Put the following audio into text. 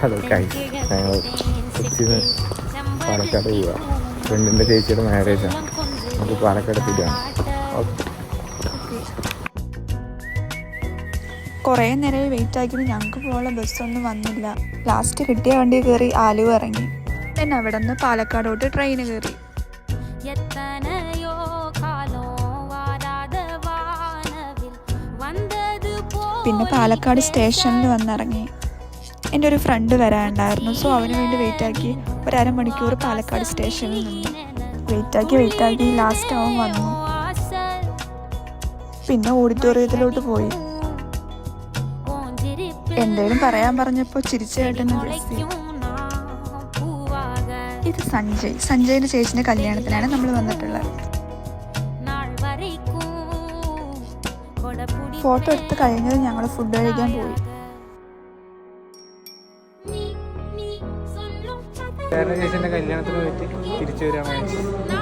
Hello കൈസ് ഞങ്ങൾ കൊച്ചിന്ന് പാലക്കാട് പോവുക ഫ്രണ്ടിന്റെ ചേച്ചിയുടെ മാരേജാണ് നമുക്ക് പാലക്കാട് എത്തിയിട്ടാണ് കുറേ നേരം വെയിറ്റ് ആക്കി ഞങ്ങൾക്ക് പോകാനുള്ള ബസ്സൊന്നും വന്നില്ല. ലാസ്റ്റ് കിട്ടിയ വണ്ടി കയറി ആലുവ ഇറങ്ങി. പിന്നെ അവിടെ നിന്ന് പാലക്കാടോട്ട് ട്രെയിൻ കയറി പിന്നെ പാലക്കാട് സ്റ്റേഷനിൽ വന്നിറങ്ങി. എന്റെ ഒരു ഫ്രണ്ട് വരാനുണ്ടായിരുന്നു. സോ അവന് വേണ്ടി വെയിറ്റ് ആക്കി ഒരു പാലക്കാട് സ്റ്റേഷനിൽ നിന്ന്. വെയിറ്റ് ആക്കി വെയിറ്റ് ആക്കി ലാസ്റ്റ് അവൻ വന്നു. പിന്നെ ഓഡിറ്റോറിയത്തിലോട്ട് പോയി. എന്തേലും പറയാൻ പറഞ്ഞപ്പോ ചിരിച്ചു ഇത് സഞ്ജയ്. സഞ്ജയിന്റെ ചേച്ചിന്റെ കല്യാണത്തിനാണ് നമ്മൾ വന്നിട്ടുള്ളത്. ഫോട്ടോ എടുത്ത് കഴിഞ്ഞത് ഞങ്ങൾ ഫുഡ് കഴിക്കാൻ പോയി. ചേട്ടൻ ചേച്ചിന്റെ കല്യാണത്തിന് പോയിട്ട് തിരിച്ചു വരികയാണ്